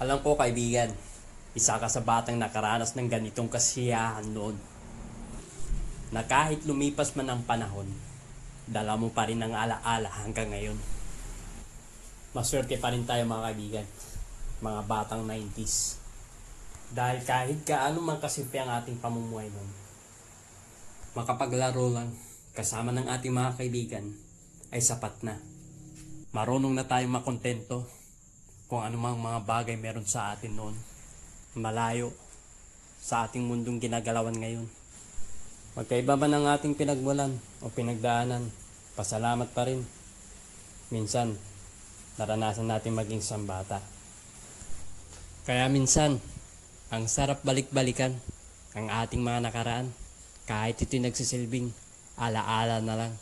Alam ko kaibigan, isa ka sa batang nakaranas ng ganitong kasiyahan noon. Na kahit lumipas man ang panahon, dala mo pa rin ang alaala hanggang ngayon. Maswerte pa rin tayo mga kaibigan, mga batang 90s. Dahil kahit gaano man kasimple ang ating pamumuhay noon, makapaglaro lang kasama ng ating mga kaibigan ay sapat na. Marunong na tayong makontento kung anumang mga bagay meron sa atin noon. Malayo sa ating mundong ginagalawan ngayon. Magkaiba man ang ating pinagmulan o pinagdaanan, pasalamat pa rin. Minsan, naranasan natin maging sambata. Kaya minsan, ang sarap balik-balikan ang ating mga nakaraan kahit ito'y nagsisilbing alaala na lang.